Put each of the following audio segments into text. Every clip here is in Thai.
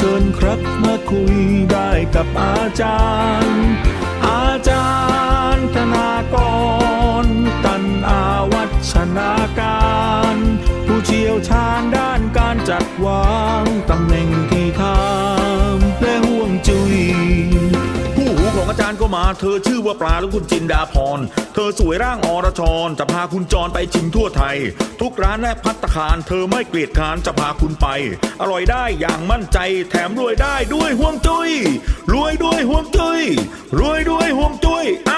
เชิญครับมาคุยได้กับอาจารย์ อาจารย์ธนากร ตันอาวัชนาการ ผู้เชี่ยวชาญด้านการจัดวาง เธอชื่อว่าปลาหรือคุณจินดาพร เธอสวยร่างอรชร จะพาคุณจรไปชิมทั่วไทย ทุกร้านและพัตตาคาร เธอไม่เกลียดค้านจะพาคุณไป อร่อยได้อย่างมั่นใจ แถมรวยได้ด้วยห่วงจุ้ยรวยด้วยห่วงจุ้ยรวยด้วยห่วงจุ้ยอ้ารวย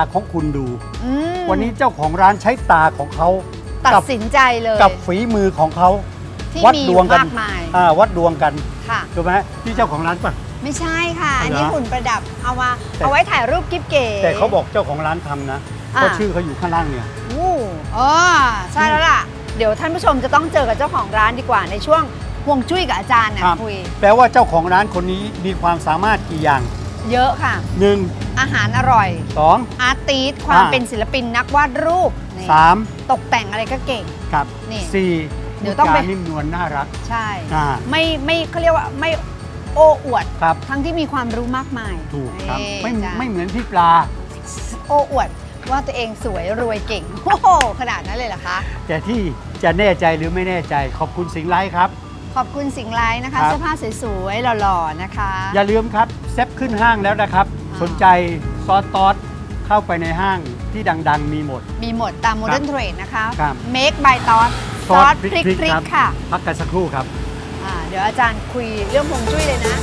ตาของคุณดู อืมวันนี้เจ้าของร้านใช้ตาของเขา ตัดกับสินใจเลยกับฝีมือของเขา ที่วัดมีดวงกัมากมายอ่าวัดดวงกันค่ะ ถูกไหมที่เจ้าของร้านป่ะ ไม่ใช่ค่ะอ๋ออันเหรอนี้หุ่นประดับเอามาแต่ เอาไว้ถ่ายรูปกิ๊บเก๋แต่เขาบอกเจ้าของร้านทำนะอ่าเพราะชื่อเขาอยู่ข้างล่างเนี่ย อู้อ๋อใช่แล้วล่ะ เดี๋ยวท่านผู้ชมจะต้องเจอกับเจ้าของร้านดีกว่าในช่วงห่วงจุ้ยกับอาจารย์เนี่ยครับ คุย แปลว่าเจ้าของร้านคนนี้มีความสามารถกี่อย่าง เยอะค่ะ หนึ่งอาหารอร่อย สอง อาร์ติสความอ่า เป็นศิลปินนักวาดรูปนี่สามตกแต่งอะไรก็เก่ง ครับนี่สี่เดี๋ยวต้องไปพูจานิ่มนวลน่ารัก ใช่ อ่า ไม่ไม่เขาเรียกว่าไม่โอ้อวด ครับ ทั้งที่มีความรู้มากมายถูกครับ นี่ไม่จ้ะไม่เหมือนพี่ปลา โอ้อวดว่าตัวเองสวยรวยเก่งโอ้โหขนาดนั้นเลยเหรอคะ แต่ที่จะแน่ใจหรือไม่แน่ใจขอบคุณสิงห์ไลท์ครับ ขอบคุณสิงห์ไลท์นะคะครับ เสื้อผ้าสวยๆหล่อๆนะคะ อย่าลืมครับเซฟขึ้นห้างแล้วนะครับ อ่า สนใจซอสตอสเข้าไปในห้างที่ดังๆ มีหมด มีหมดตาม Modern Trade นะคะครับ Make by ตอสซอสพริกพริกค่ะ พักกันสักครู่ครับ อ่าเดี๋ยวอาจารย์คุยเรื่องฮวงจุ้ยเลยนะ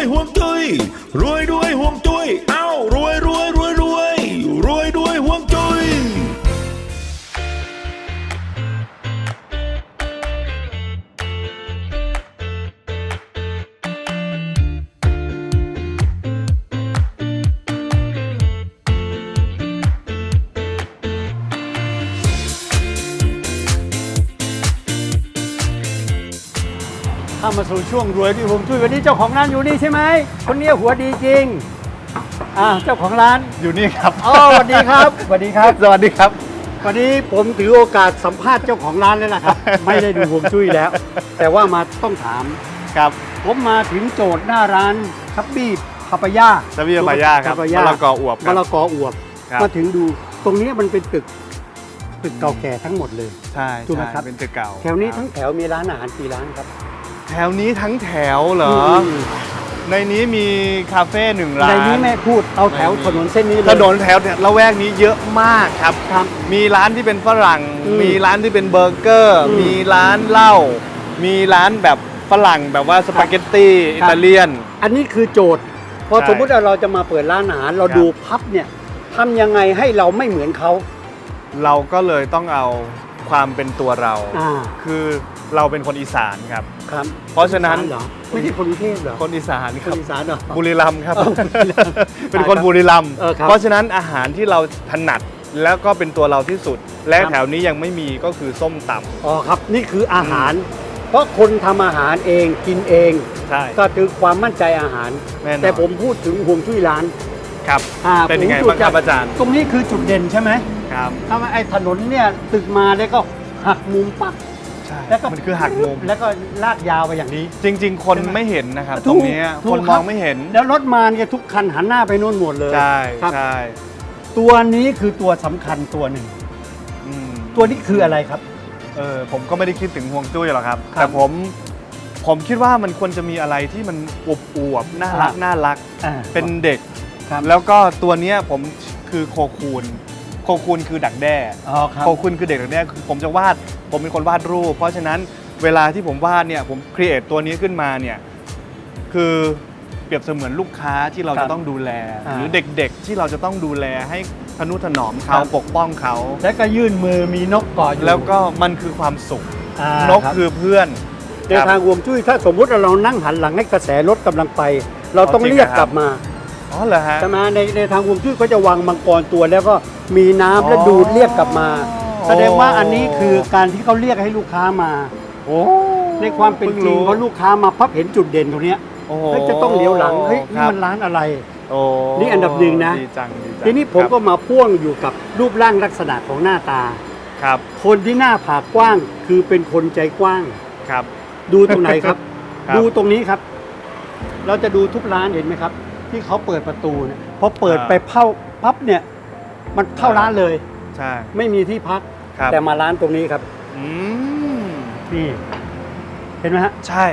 ด้วยห่วงจุ้ยรวยด้วยห่วงจุ้ยเอ้ารวยรวยรวย มาสู่ช่วงรวยด้วยฮวงจุ้ยวันนี้เจ้าของร้านอยู่นี่ใช่ไหมคนนี้หัวดีจริงอ่าเจ้าของร้านอยู่นี่ครับอ๋อสวัสดีครับสวัสดีครับ สวัสดีครับ วันนี้ผมถือโอกาสสัมภาษณ์เจ้าของร้านแล้วนะครับ ไม่ได้ดูฮวงจุ้ยแล้ว แต่ว่ามาต้องถาม ครับ ผมมาถึงโจทย์หน้าร้านคับบี้พาปายาซาบิปายาครับปายามะละกออวบครับมะละกออวบครับ มาถึงดูตรงนี้มันเป็นตึกตึกเก่าแก่ทั้งหมดเลย ใช่ถูกไหมใช่ครับ เป็นตึกเก่าแถวนี้ครับทั้งแถวมีร้านอาหารกี่ร้านครับ แถวนี้ทั้งแถวเหรอมในนี้มีคาเฟ่หนึ่งร้านในนี้แม่พูดเอาแถวถนนเส้นนี้เลยถนนแถวละแวกนี้เยอะมากครับครับมีร้านที่เป็นฝรั่งอืมมีร้านที่เป็นเบอร์เกอร์อืมมีร้านเหล้า มีร้านแบบฝรั่งแบบว่าสปาเกตตี้อิตาเลียน อันนี้คือโจทย์ พอใช่สมมุติว่าเราจะมาเปิดร้านอาหารเราครับดูพับเนี่ยทำยังไงให้เราไม่เหมือนเขา เราก็เลยต้องเอาความเป็นตัวเราอ่าคือ เราเป็นคนอีสานครับ ครับเพราะฉะนั้น คอีสเหรอไม่ใช่คนกรุงเทพเหรอ คนอีสานคครันบอีสานเหรอ บุรีรัมย์ครับ เออบุรีรัมย์เป็นคนบุรีรัมย์เออครับเพราะฉะนั้นอาหารที่เราถนัดแล้วก็เป็นตัวเราที่สุด และครับ แถวนี้ยังไม่มีก็คือส้มตอ๋อครับนี่คืออาหาร เพราะคนทำอาหารเองกินเองำใช่ ก็คือความมั่นใจอาหาร แน่นอน แต่ผมพูดถึงห่วงจุ้ยร้านครับอ่าเป็นยังไงผมจุดบ้างครับอาจารย์ตรงนี้คือจุดเด่นใช่ไหมครับ ถ้าไอ้ถนนเนี่ยตึกมาแล้วก็หักมุมปัก ใช่แล้วก็มันคือหักมุม แล้วก็ลาดยาวไปอย่างนี้ จริง ๆ คนใช่ไหมไม่เห็นนะครับถูตรกงเนี้ยถูกคนคมรับองไม่เห็นแล้วรถมาเนี่ยทุกคันหันหน้าไปโน่นหมดเลยใช่ครับใช่ตัวนี้คือตัวสำคัญตัวหนึ่ง อืมตัวนี้คืออะไรครับ เออผมก็ไม่ได้คิดถึงห่วงจุ้ยหรอกครับ ครับแต่ผมผมคิดว่ามันควรจะมีอะไรที่มันอวบอวบๆน่ารักอ่าน่ารัก อ่าเป็นเด็ก ครับแล้วก็ตัวเนี้ยผมคือโคคูนโคคูนคือดักแด้อ๋อครับ โคคูนคือเด็กดักแด้คือผมจะวาด ผมเป็นคนวาดรูป เพราะฉะนั้นเวลาที่ผมวาดเนี่ยผมครีเอทตัวนี้ขึ้นมาเนี่ยคือเปรียบเสมือนลูกค้าที่เราครัจะบต้องดูแล อ่าหรือเด็กๆที่เราจะต้องดูแลให้ทนุถนอมครัเขาบปกป้องเขา แล้วก็ยื่นมือมีนกเกาะอยู่แล้วก็มันคือความสุข อ่านกคือเพื่อนในทางห่วงจุ้ยถ้าสมมุติว่าเรานั่งหันหลังให้กระแสรถกำลังไป เราต้องอ๋อจริงเรียกเหรอครับ กลับมาอ๋อเหรอฮะ ใช่ไหมในในทางห่วงจุ้ยก็จะวางมังกรตัวแล้วก็มีน้ำอ๋อและดูดเรียกกลับมา อ๋อ แสดงว่าอันนี้คือการที่เขาเรียกให้ลูกค้ามา โอ้ในความเป็นจริงเพราะลูกค้ามาพับเห็นจุดเด่นตรงเนี้ยโอ้โหเฮ้ยจะต้องเลี้ยวหลังเฮ้ยคนี่รับมันร้านอะไรโอ้นี่อันดับหนึ่งนะดีจังดีจังทีนี้ผมก็มาพ่วงอยู่กับรูปร่างลักษณะของหน้าตาครับ คนที่หน้าผากกว้างคือเป็นคนใจกว้างครับ ดูตรงไหนครับครับดูตรงนี้ครับ เราจะดูทุกร้านเห็นไหมครับ ที่เขาเปิดประตูเนี่ยพอเปิดไปเข้าพับเนี่ย มันเข้าร้านเลย ใช่ ไม่มีที่พัก ครับ แต่มาร้านตรงนี้ครับ อืมนี่ เห็นไหมฮะใช่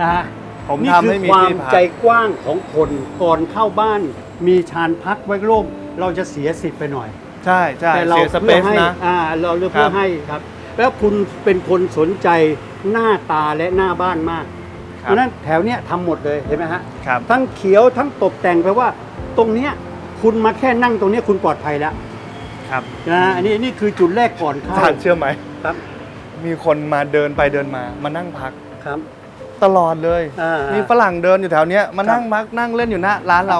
นะฮะผมนี่ทำคืให้มีความที่พัก ใจกว้างของคนก่อนเข้าบ้าน มีชานพักไว้ร่ม เราจะเสียสิทธิ์ไปหน่อย ใช่ใช่แต่เราเสียสเปเพื่อซให้นะ อ่าเราเลือกครับเพื่อให้ครับ แล้วคุณเป็นคนสนใจหน้าตาและหน้าบ้านมากคเพรับราะฉะนั้นแถวเนี้ยทำหมดเลยเห็นไหมฮะ ครับ ทั้งเขียวทั้งตกแต่งแปลว่า ตรงเนี้ยคุณมาแค่นั่งตรงเนี้ยคุณปลอดภัยแล้ว ครับนะอันนี้นี่คือจุดแรกก่อนเข้า ท่านเชื่อไหม ครับ มีคนมาเดินไปเดินมามานั่งพัก ครับ ตลอดเลย อ่ามีมีฝรั่งเดินอยู่แถวเนี้ยมานั่งพักนั่งเล่นอยู่หน้าร้านเรา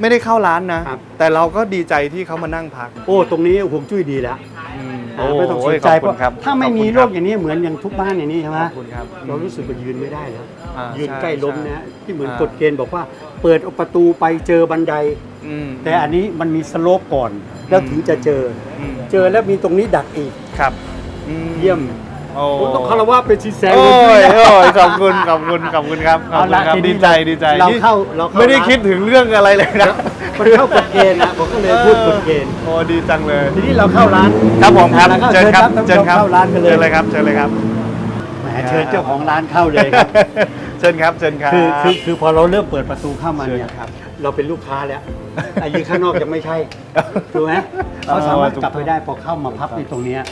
ไม่ได้เข้าร้านนะ ครับ แต่เราก็ดีใจที่เขามานั่งพักโอ้ตรงนี้ห่วงจุ้ยดีแล้วอืมอ่าไม่ต้องสนโยใจขบเพคุณราะครับถ้าไม่มีขอบคุณโรคคอย่างนี้เหมือนอย่างทุกบ้านอย่างนี้ใช่ไหมขอบคุณครับ เรารู้สึกว่ายืนไม่ได้แล้ว อ่ายืนช่ใกล้ล้มช่นะที่เหมือนอ่ากฎเกณฑ์บอกว่า เปิดประตูไปเจอบันได อืมแต่อันนี้มันมีสโลปก่อน แล้วถึงจะเจอ อืมเจอแล้วมีตรงนี้ดักอีกครับอืเยี่ยมโอ้ ผมต้องคารวะเป็นชีแสงโอ้ห่วงจุ้ยนะโอ้ยขอบคุณขอบคุณขอบคุณครับขอบเอาคุณละครับทีนี้ดีใจดีใจเรานี่เข้าเราเข้าไม่ได้ร้านคิดถึงเรื่องอะไรเลยนะมันเข้ากฎเกณฑ์นะผมก็เลยพูดกฎเกณฑ์โอ้ดีจังเลย ทีนี้เราเข้าร้าน ครับผมครับแล้วก็เชิญครับท่านเชิญผู้ชมครับเข้าร้านกันเลย เชิญเลยครับ เชิญเลยครับแหม เชิญเจ้าของร้านเข้าเลยครับ เชิญครับเชิญครับคือคือคือพอเราเริ่มเปิดประตูเข้ามาเนี่ยเชิญครับ เราเป็นลูกค้าแล้วอายืนข้างนอกยังไม่ใช่ถูกไหมเขาสามารถกลับไปได้พอเข้ามาพับในตรงเนี้ย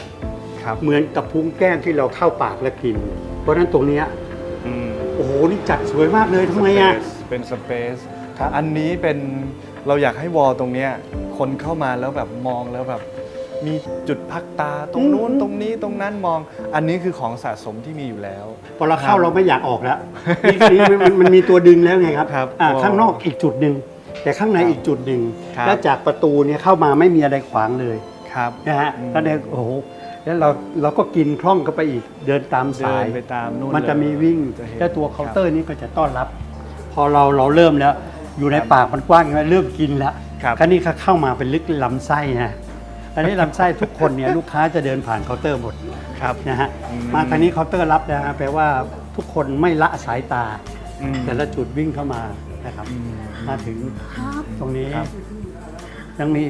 ครับเหมือนกับพุงแก้มที่เราเข้าปากและกิน เพราะฉะนั้นตรงเนี้ยอืมโอ้โหนี่จัดสวยมากเลยทำไมอะเป็นสเปซครับอันนี้เป็นเราอยากให้วอลตรงเนี้ยคนเข้ามาแล้วแบบมองแล้วแบบ มีจุดพักตาตรงนู้นตรงนี้ตรงนั้นมอง อันนี้คือของสะสมที่มีอยู่แล้ว พอเราเข้าเราไม่อยากออกแล้วนี่นี่มันมันมันมีตัวดึงแล้วไงครับครับอ่าโอ้ข้างนอกอีกจุดหนึ่งแต่ข้างในครับอีกจุดหนึ่งครับ แล้วจากประตูเนี่ยเข้ามาไม่มีอะไรขวางเลยครับ นะฮะอืมก็เลยโอ้โหแล้วเราเราก็กินคล่องเข้าไปอีกเดินตามเดิสาย นไปตามนู่นมันจะมีวิ่งจะเห็น แล้วตัวเคาน์เตอคร์นี้ก็จะต้อนรับ พอเราเราเริ่มแล้ว อยู่ในปากมันกว้างใช่ไหมเริ่มกินแล้วครับ คราวนี้เข้ามาเป็นลึกลำไส้นะ อันนี้ลำไส้ทุกคนเนี่ยลูกค้าจะเดินผ่านเคาน์เตอร์หมดครับนะฮะอืมมาทางนี้เคาน์เตอร์รับนะฮะแปลว่าทุกคนไม่ละสายตา อืม แต่ละจุดวิ่งเข้ามานะครับอืมมาถึงตรงนี้ครับยังมี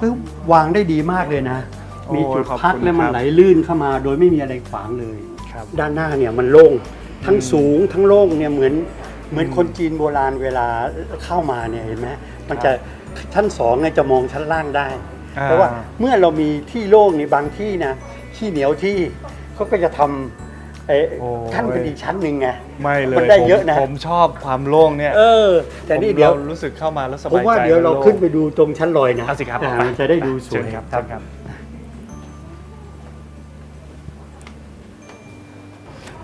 ปึ๊บวางได้ดีมากเลยนะ โอ้มีจุดขอบคุณพักและมันครับไหลลื่นเข้ามา โดยไม่มีอะไรขวางเลย ครับ ด้านหน้าเนี่ยมันโล่งทั้งสูงทั้งโล่งเนี่ยเหมือนเหมือนคนจีนโบราณเวลาเข้ามาเนี่ยเห็นไหมมันจะชั้นสองเนี่ยจะมองชั้นล่างได้อ่า เพราะว่าเมื่อเรามีที่โล่งในบางที่นะที่เหนียวที่เขาก็จะทำเอ่อโอ้ยขั้นเป็นอีกชั้นหนึ่งไงไม่เลยมันได้ผมเยอะนะผมชอบความโล่งเนี่ยเออ แต่นี่ผมเดี๋ยวรารู้สึกเข้ามาแล้วสบายผใจมว่าเดี๋ยวเราโล่งขึ้นไปดูตรงชั้นลอยนะเอาสิครับอ่าเอาไปมันจะได้ดูสเชิวยญครับ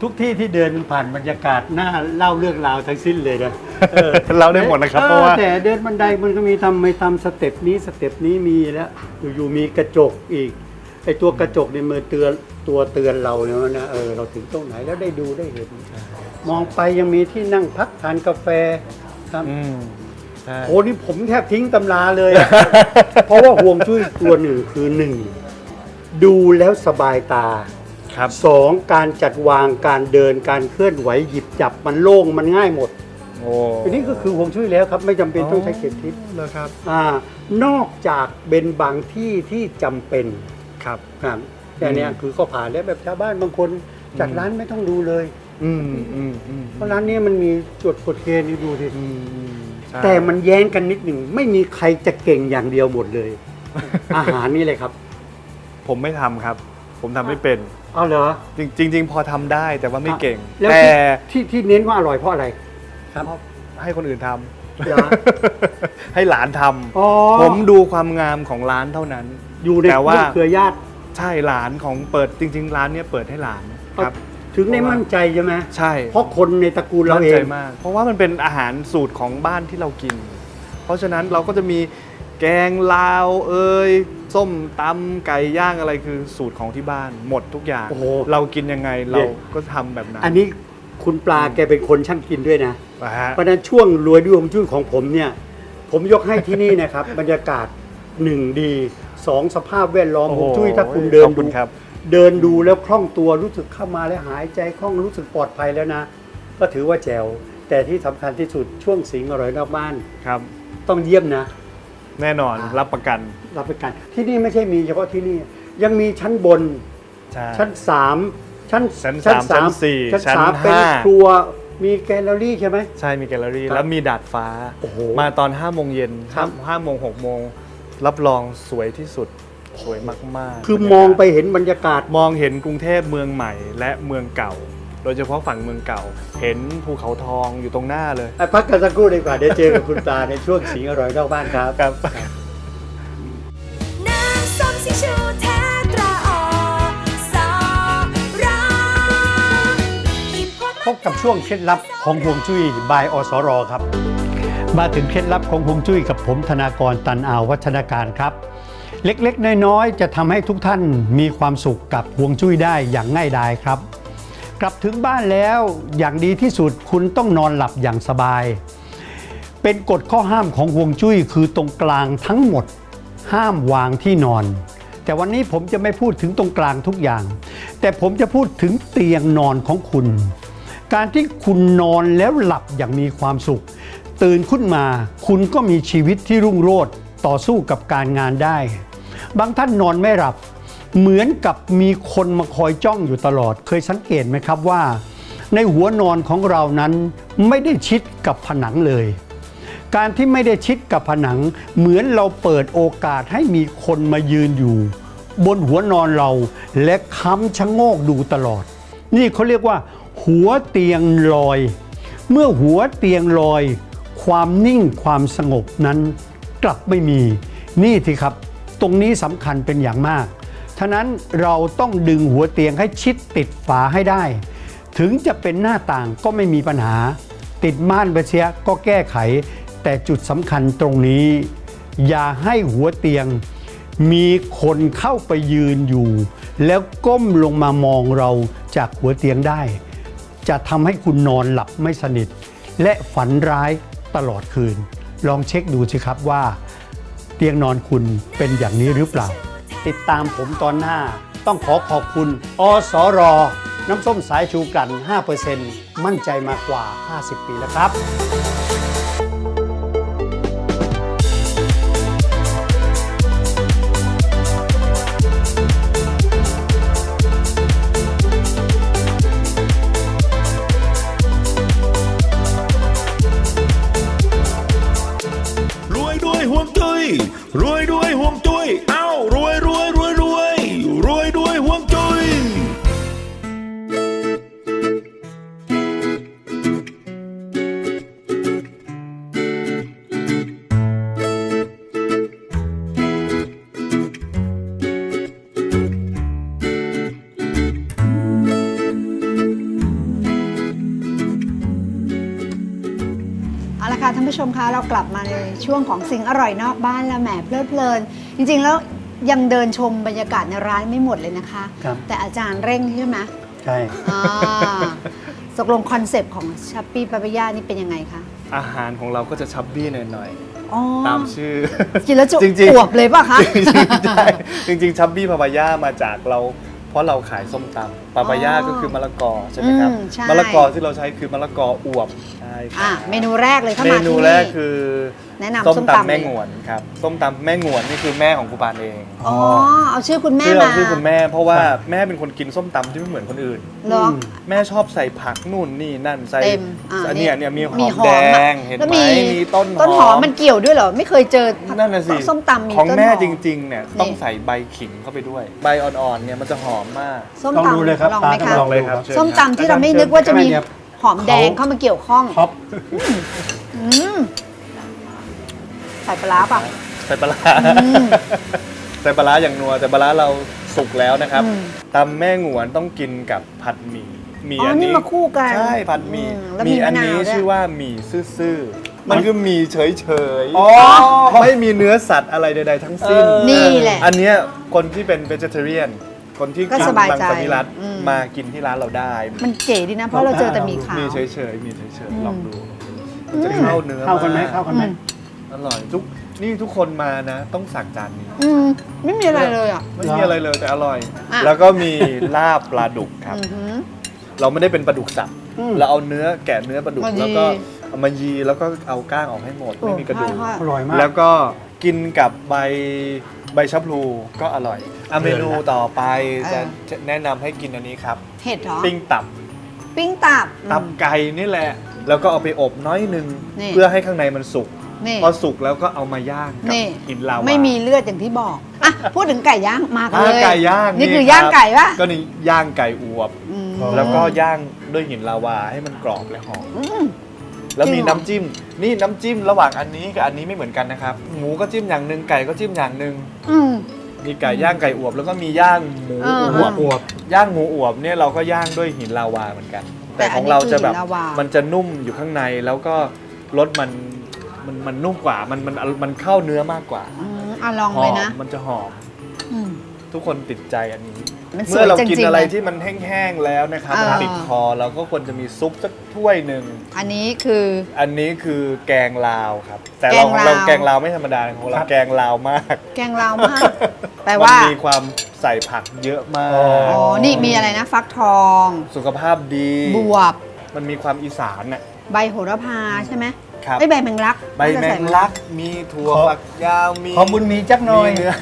ทุกที่ที่เดินผ่านบรรยากาศน่าเล่าเรื่องราวทั้งสิ้นเลยนะออเล่าได้หมดนะครับออเพราะว่าแต่เดินบันไดมันก็มีทำไม่ทำสเต็ปนี้สเต็ปนี้มีแล้วอยู่ๆมีกระจกอีกไอตัวกระจกเนี่ยมือเตือนตัวเตือนเราเนี่ยนะเออเราถึงตรงไหนแล้วได้ดูได้เห็น มองไปยังมีที่นั่งพักทานกาแฟครับอืมใช่โหนี่ผมแทบทิ้งตำราเลยอะเพราะว่าห่วงจุ้ยตัวหนึ่งคือหนึ่งดูแล้วสบายตา ครับ สองการจัดวางการเดินการเคลื่อนไหวหยิบจับมันโล่งมันง่ายหมด โอ้อันนี้ก็คือห่วงจุ้ยแล้วครับ ไม่จำเป็นต้องใช้เข็มทิศเลยครับอ่านอกจากเป็นบางที่ที่จำเป็นครับ ครับแต่เนี้ยอืมคือก็ผ่านแล้วแบบชาวบ้านบางคนจัดร้านไม่ต้องดูเลย อืมอืมอืมเพราะร้านเนี้ยมันมีจดกฎเกณฑ์นี่ดูดิอืมอืมใช่แต่มันแย้งกันนิดหนึ่งไม่มีใครจะเก่งอย่างเดียวหมดเลย อาหารนี่เลยครับ ผมไม่ทำครับ ผมทำไม่เป็น เอาเหรอจริงจริง ๆ พอทำได้แต่ว่าไม่เก่ง แล้วแต่ที่ที่ที่เน้นว่าอร่อยเพราะอะไร ครับชอบให้คนอื่นทเหรอำให้หลานทำอ๋อผมดูความงามของร้านเท่านั้น อยู่ในแต่ว่า เครือญาติใช่หลานของเปิดจริง ๆ ร้านเนี้ยเปิดให้หลานครับ ถึงได้มั่นใจใช่ไหมใช่เพราะคนในตระกูลเรามั่นเอใจง มาก เพราะว่ามันเป็นอาหารสูตรของบ้านที่เรากิน เพราะฉะนั้นเราก็จะมีแกงลาวเอ่ย ส้มตำไก่ย่างอะไรคือสูตรของที่บ้านหมดทุกอย่าง โอ้โหเรากินยังไงเด็เราดก็ทำแบบนั้นอันนี้คุณปลาแกเป็นคนช่างกินด้วยนะ นะฮะ เพราะฉะนั้นช่วงรวยด้วยฮวงจุ้ยของผมเนี่ย ผมยกให้ที่นี่นะครับ บรรยากาศหนึ่งดีสองสภาพแวดล้อมโอ้ฮโหวงจุ้ยถ้าคุณเดินขอบคุดูณครับ เดินดูแล้วคล่องตัวรู้สึกเข้ามาแล้วหายใจคล่องรู้สึกปลอดภัยแล้วนะ ก็ถือว่าแจ๋วแต่ที่สำคัญที่สุดช่วงสิงอร่อยนอกบ้าน ครับ ต้องเยี่ยมนะ แน่นอนอ่ารัรับประกันรับประกันที่นี่ไม่ใช่มีเฉพาะที่นี่ ยังมีชั้นบน ใช่ชั้นสามชั้นชั้นสามชั้นสี่ชั้นชั้นสามเป็นห้าครัวมีแกลเลอรี่ใช่ไหมใช่มีแกลเลอรี่ครับแล้วมีดาดฟ้าโอ้โหมาตอน5้าโมงเย็นครับห้าโมงหกโมงรับรองสวยที่สุดสวยมาก ๆ คือบรรยากาศมองไปเห็นบรรยากาศมองเห็นกรุงเทพเมืองใหม่ และเมืองเก่า โดยเฉพาะฝั่งเมืองเก่า เห็นภูเขาทองอยู่ตรงหน้าเลยอะพักกันสักครู่ดีกว่าเดี๋ยวเจอกับคุณตาในช่วงสิงอร่อยนอกบ้านครับ ครับ น้ำส้มสีชูแท้ตราอสอเราอิมพอร์ตพบกับช่วงเคล็ดลับของฮวงจุ้ยบายอสรครับ มาถึงเคล็ดลับของฮวงจุ้ยกับผมธนากรตันอาววัฒนาการครับ เล็กๆ น้อยๆ จะทำให้ทุกท่านมีความสุขกับฮวงจุ้ยได้อย่างง่ายดายครับ กลับถึงบ้านแล้วอย่างดีที่สุดคุณต้องนอนหลับอย่างสบาย เป็นกฎข้อห้ามของฮวงจุ้ยคือตรงกลางทั้งหมด ห้ามวางที่นอน แต่วันนี้ผมจะไม่พูดถึงตรงกลางทุกอย่าง แต่ผมจะพูดถึงเตียงนอนของคุณ การที่คุณนอนแล้วหลับอย่างมีความสุข ตื่นขึ้นมาคุณก็มีชีวิตที่รุ่งโรจน์ต่อสู้กับการงานได้ บางท่านนอนไม่หลับ เหมือนกับมีคนมาคอยจ้องอยู่ตลอด เคยสังเกตไหมครับว่า ในหัวนอนของเรานั้นไม่ได้ชิดกับผนังเลย การที่ไม่ได้ชิดกับผนัง เหมือนเราเปิดโอกาสให้มีคนมายืนอยู่ บนหัวนอนเราและค้ำชะโงกดูตลอด นี่เขาเรียกว่า หัวเตียงลอย เมื่อหัวเตียงลอย ความนิ่งความสงบนั้นกลับไม่มี นี่สิครับ ตรงนี้สำคัญเป็นอย่างมาก ฉะนั้นเราต้องดึงหัวเตียงให้ชิดติดฝาให้ได้ ถึงจะเป็นหน้าต่างก็ไม่มีปัญหา ติดม่านไปเสียก็แก้ไข แต่จุดสำคัญตรงนี้ อย่าให้หัวเตียง มีคนเข้าไปยืนอยู่ แล้วก้มลงมามองเราจากหัวเตียงได้ จะทำให้คุณนอนหลับไม่สนิท และฝันร้ายตลอดคืน ลองเช็คดูสิครับว่า เตียงนอนคุณเป็นอย่างนี้หรือเปล่า ติดตามผมตอนหน้า ต้องขอขอบคุณ อสร น้ำส้มสายชูกลั่น 5%มั่นใจมากกว่า 50 ปีแล้วครับ ชมคะเรากลับมาในช่วงของสิ่งอร่อยนอกบ้านแล้วแหมเพลิดเพลิน จริงๆแล้วยังเดินชมบรรยากาศในร้านไม่หมดเลยนะคะ ครับ แต่อาจารย์เร่งใช่ไหมใช่ อ่าตกลงคอนเซปต์ของชัปปี้ปาปายานี่เป็นยังไงคะอาหารของเราก็จะชับบี้หน่อยอ๋อๆ ตามชื่อ กินแล้วจะจริงๆ อวบเลยป่ะคะ จริงๆใช่จริงๆชับบี้พาปายามาจากเรา เพราะเราขายส้มตำปาปายาอ๋อก็คือมะละกอใช่ไหมครับ อืมใช่ มะละกอที่เราใช้คือมะละกออวบใช่คอะรับเมนูแรกเลยถ้าเมมานูที่แรนี่กคือ แนะนำส้มส้มตำตำแม่เลยงวนครับส้มตำแม่งวนนี่คือแม่ของครูปานเองอ๋อเอาชื่อคุณแม่ชื่อมาเอาชื่อคุณแม่ เพราะว่าแม่เป็นคนกินส้มตำที่ไม่เหมือนคนอื่น เหรอ แม่ชอบใส่ผักนู่นนี่นั่นใส่เต็มอ่าอันเนี้ยเนี่ยมีหอมีมหอมแดอะงเห็นแล้วไหมมี มีต้นต้นหอมมันเกี่ยวด้วยเหรอ ไม่เคยเจอนั่นน่ะสิส้มตำมีของต้นหอมแม่จริงๆเนี่ยต้องนี่ ใส่ใบขิงเข้าไปด้วย ใบอ่อนๆเนี่ยมันจะหอมมาก ส้มลองตำดูเลยครับลองไหมตาคะลองเลยครับเชิญส้มครับตำที่เราไม่อาจารย์นึกว่าจะมีใช่ไหมเนี่ย หอมแดงเข้ามาเกี่ยวข้องท็อปอืมใส่ปลาร้าป่ะ ใส่ปลาร้าอืมใส่ปลาร้าอย่างนัวแต่ปลาร้าเราสุกแล้วนะครับอืม ตำแม่งวนต้องกินกับผัดหมี่หมี่อ๋ออันนี่นี้มาคู่กันใช่ผัดหมี่อืมแล้วหมีมี่อันมะนาวนี้ด้วยชื่อว่าหมี่ซื่อๆมันคือหมี่เฉยอ๋อ ๆไม่มีเนื้อสัตว์อะไรใด ๆ ทั้งสิ้นนี่แหละ อันเนี้ยคนที่เป็น vegetarian คนที่ก็กินสบายมังใจสวิรัตอืม มากินที่ร้านเราได้มันเก๋ดีนะเพราะเราเจอแต่หมีขาว มีเฉยๆมีเฉยอืมๆลองดูมันจะเข้าเนื้อเข้ากันไหมกเข้ากันไหม อืม อร่อยทุกนี่ทุกคนมานะ ต้องสั่งจานนี้ อืมไม่มีอะไรเลยอะ ไม่มีอะไรเลยแต่อร่อย อะ แล้วก็มีลาบปลาดุกครับ อือหือ เราไม่ได้เป็นปลาดุกสับอืม เราเอาเนื้อแกะเนื้อปลาดุกมายี แล้วก็เอามายีแล้วก็เอาก้างออกให้หมดไม่มีกระดูกใช่อร่อยมาก แล้วก็กินกับใบใบชะพลูก็อร่อยอะเมนูต่อไปจะจะแนะนำให้กินอันนี้ครับ เห็ดเหรอ ปิ้งตับ ปิ้งตับ ตับไก่นี่แหละ แล้วก็เอาไปอบน้อยหนึง นี่ เพื่อให้ข้างในมันสุก นี่ พอสุกแล้วก็เอามาย่างกับนี่หินลาวาไม่มีเลือดอย่างที่บอกอะพูดถึงไก่ย่างมากันอ่าเลยไก่ย่างนี่คือรับย่างไก่ปะก็นี่ย่างไก่อวบ อืมแล้วก็ย่างด้วยหินลาวาให้มันกรอบและหอม อืม แล้วมีจริงเหรอ น้ำจิ้ม นี่น้ำจิ้มระหว่างอันนี้กับอันนี้ไม่เหมือนกันนะครับ หมูก็จิ้มอย่างหนึ่งไก่ก็จิ้มอย่างหนึ่งอืม มีไก่ย่างไก่อวบ แล้วก็มีย่างหมูเอออวบอวบย่างหมูอวบเนี่ยเราก็ย่างด้วยหินลาวาเหมือนกัน แต่แต่ของเราจะแบบอันนี้คือหินลาวามั มันจะนุ่มอยู่ข้างในแล้วก็รสมัน มันมันนุ่มกว่ามันมันมันเข้าเนื้อมากกว่าอืมอะลองหอเลยมนะมันจะหอม อืม ทุกคนติดใจอันนี้ มันสเมื่วอยเราจกินริงๆอะไรเลยที่มันแห้งๆแล้วนะครับเออมันติดคอเราก็ควรจะมีซุปสักถ้วยหนึ่ง อันนี้คือ อันนี้คือแกงลาวครับ แต่แกเรางของลาว เราแกงลาวไม่ธรรมดาของเราแกงลาวมากแกงลาวมาก แปลว่า นมีความใส่ผักเยอะมากอ๋อ๋อ นี่มีอะไรนะ ฟักทอง สุขภาพดีบวบ มันมีความอีสานน่ะ ใบโหระพาใช่ไหม ครับ ไอ้ยใบแมงลักใบแมงลัก มีถั่วขอ ฝักยาว มีขอบุญมีจักหน่อย มีเนื้อ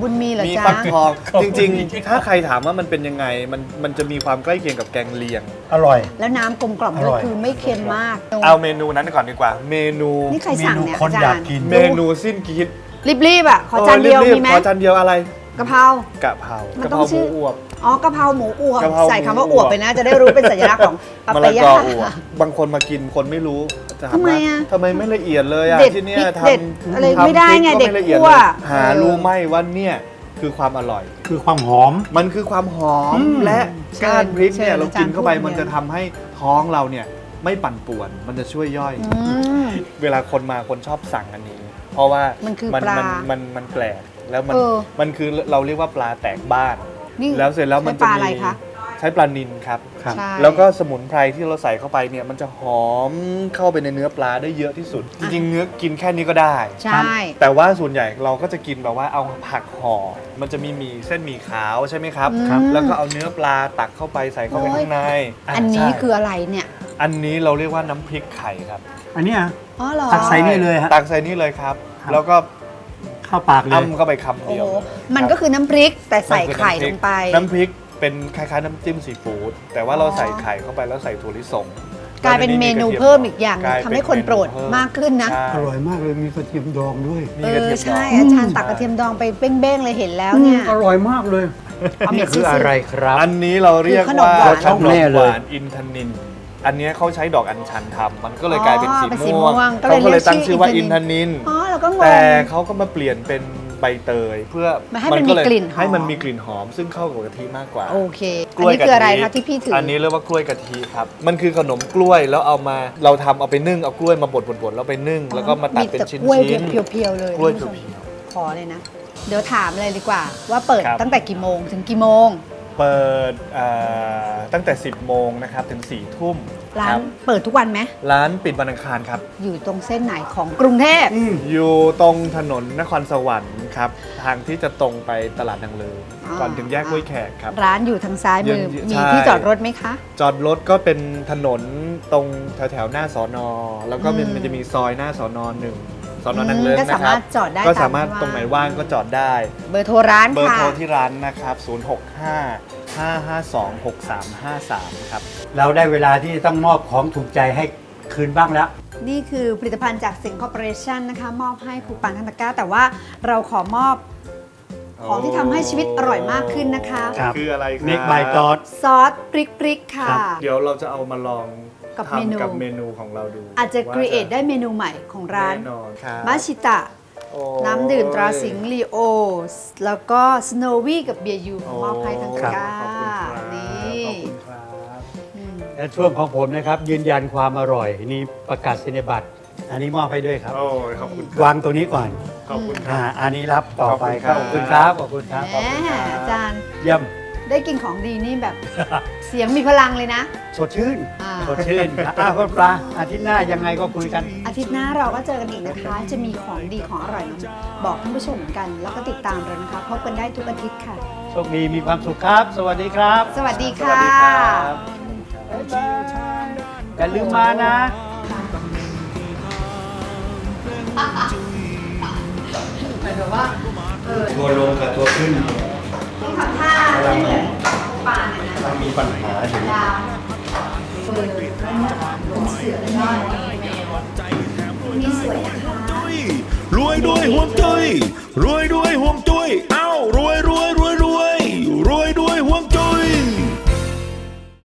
บุญมีเหรอมีจ๊ะ ฟักทอง ขอบจคุณริงจริง ๆ ถ้าใครถามว่ามันเป็นยังไง มันมันจะมีความใกล้เคียงกับแกงเลียง อร่อย แล้วน้ำกลมกล่อมด้วอยร่อยคือไม่เค็มมากเอาเมนูนั้นก่อนดีกว่า เมนู นี่ใครสั่งเนี่ยเมนูคนอาอยาจากรย์กิน เมนูสิ้นคิดรีบๆอะขอจานเดียวรีบมีๆไหมขอจานเดียวอะไรกะเพรา กะเพรามักะนเพต้องราหชื่มูอ อวบ อ๋อกะเพราหมูอวบกะเพราใส่คำว่าหมูออววบบไปนะ จะได้รู้เป็นสัญลักษณ์ของปามะปาละยากออวบบางคนมากินคนไม่รู้จะ ถาทำไมว่าอะทำไมไม่ละเอียดเลยอะเด็ดที่เนี่ยพริกทำเด็ดอะไรทำไม่ได้ไงพริกก็ม่ละอียเด็กคั่วลยหาเออรู้ไหมว่าเนี่ยคือความอร่อย คือความหอม มันคือความหอมอืม และเชิญก้านพริกเนี่ยเชิญเรากินเข้าไปอาจารย์พูด มันจะทำให้ท้องเราเนี่ยไม่ปั่นป่วน มันจะช่วยย่อย อืม เวลาคนมาคนชอบสั่งอันนี้ เพราะว่ามันคือมันปลามันมันมันแปลกแล้วมันเออ มันคือเราเรียกว่าปลาแตกบ้าน นี่แล้วเสร็จแล้วมันใช้ปจะลาอะไรมีคะ ใช้ปลานิลครับ ครับ ใช่ แล้วก็สมุนไพรที่เราใส่เข้าไปเนี่ยมันจะหอมเข้าไปในเนื้อปลาได้เยอะที่สุด จริงๆเนื้อกินแค่นี้ก็ได้ ใช่ แต่ว่าส่วนใหญ่เราก็จะกินแบบว่าเอาผักห่อ มันจะมีหมีเส้นหมี่ขาวใช่ไหมครับ ครับ แล้วก็เอาเนื้อปลาตักเข้าไปใส่เข้าไปโอ้ยข้างในอันนี้ใช่คืออะไรเนี่ย อันนี้เราเรียกว่าน้ำพริกไข่ครับอันเนี้ย อ๋อเหรอ ตักใส่นี่เลยฮะตักใส่นี่เลยครับ ครับ แล้วก็เข้าปากเลย อ้ำเข้าไปคำโอ้เดียโหวมันก็คือน้ำพริกแต่ใส่มันคือไข่ลงไป น้ำพริก เป็นคล้ายๆน้ำจิ้มซีฟู้ดแต่ว่าเราใส่ไข่เข้าไปแล้วใส่ถั่วลิสงกลายเป็นเมนูเพิ่มอีกอย่างหนึ่งทำให้คนโปรดมากขึ้นนะ ใช่อร่อยมากเลยมีกระเทียมดองด้วย มีเอกระอเทียมดใช่องอาจารย์ตักกระเทียมดองไปเบ้งๆเลยเห็นแล้วเนี่ย อร่อยมากเลย เอาเม็นี่ดคือซื้อออะไรครับ อันนี้เราเรียกคือขนมว่าหวาน ขนแน่มเลหวายนอินทนิน อันนี้เขาใช้ดอกอัญชันทำมันก็เลยกลายเป็นอ๋อสีเป็นสีม่วงม่วงก็เลยเขาก็เลยเรียกตั้งชื่อว่าชื่ออิอินนททนินินนอ๋อเราก็งงแต่เขาก็มาเปลี่ยนเป็นใบ เตย เพื่อมาให้มันมีเลยกลิ่นหอม ให้มันมีกลิ่นหอม ซึ่งเข้ากับกะทิมากกว่า โอเคอันนี้คืออะไรคะที่พี่ถืออัอั นนี้เรียกว่ากล้วยกะทิครับ มันคือขนมกล้วยแล้วเอามาเราทำเอาไปนึ่งเอากล้วยมาบดบดๆแล้วไปนึ่ง แล้วก็มาตัดเป็นชิ้นกล้วยชิ้นเพียวๆเลยกล้วยคุณผู้ชมเพียว ขอเลยนะ เดี๋ยวถามเลยดีกว่า ว่าเปิดครับ ตั้งแต่กี่โมงถึงกี่โมง เปิดเอ่อตั้งแต่ 10 โมงนะครับถึง 4 ทุ่มร้าคนบเปิดทุกวันไหมร้านปิดวันอังคารครับ อยู่ตรงเส้นไหนของกรุงเทพอยู่ตรงถนนนครสวรรค์ครับ ทางที่จะตรงไปตลาดนางเลิงอ่าก่อนถึงแยกห้วยแขกครับ ร้านอยู่ทางซ้ายมือ ยังมีใช่ ที่จอดรถไหมคะ จอดรถก็เป็นถนนตรงแถวๆหน้าสอนอ แล้วก็มันอืม มันจะมีซอยหน้าสอนอหนึ่ง สอนอนังเลิงก็นะสาครัมาบ รถจอดได้ก็ตามสามารถที่ตรงไหนว่างก็จอดได้ เบอร์โทรร้านเบอร์ค่ะ โทรที่ร้านนะครับ 065 552 6353 ครับ เราได้เวลาที่จะต้องมอบของถูกใจให้คืนบ้างแล้ว นี่คือผลิตภัณฑ์จากสิงคอร์ปอเรชั่นนะคะ มอบให้ครูปันธนตะกร้า แต่ว่าเราขอมอบของที่ทำให้ชีวิตอร่อยมากขึ้นนะคะ ครับ คืออะไรครับ เมกใบตอด ซอสพริกพริกค่ะ ครับ เดี๋ยวเราจะเอามาลอง กับเมนู ทำกับเมนูของเราดูอาจจะว่ครีเอทได้เมนูใหม่ของร้าน แน่นอนครับมาชิตะ โอ้น้ำดื่มตราสิงห์ลีโอ แล้วก็สโนวี่กับเบียร์ยูโอ้มอบให้ทั้งตะกร้าขอบคุณครับนี่ขอบคุณครับ อืมและช่วงของผมนะครับยืนยันความอร่อยนี่ประกาศนียบัตร อันนี้มอบให้ด้วยครับ โอ้ยขอบคุณครับวางตัวนี้ก่อนขอบคุณคอ่ารับอันนี้รับต่อไปครับขขออบบคุคุณณคครัรับ บขอบคุณครับแหมอาจารย์ เยี่ยม ได้กินของดีนี่แบบ เสียงมีพลังเลยนะ สดชื่นอ่า สดชื่นครับอ้าวคุณปลาอาทิตย์หน้ายังไงก็คุยกัน อาทิตย์หน้าเราก็เจอกันอีกนะคะ จะมีของดีของอร่อยมาบอกท่านผู้ชมเหมือนกัน แล้วก็ติดตามเรานะคะ พบกันได้ทุกอาทิตย์ค่ะ โชคดีมีความสุขครับ สวัสดีครับสวัสดีสค่ะวัสดีครับบ๊ายบายอย่าลืมมานะหมายถึงว่าตัวลงกับตัวขึ้นต้อง ทำท่าให้เหมือนปานเนี่ยนะมีปัญหาอยู่ยาวเปิดแล้วเนี่ยผมเสือไม่ได้นี่สวยนะคะรวยด้วยห่วงจุ้ยรวยด้วยห่วงจุ้ยเอ้ารวยรวยรวยรวยรวย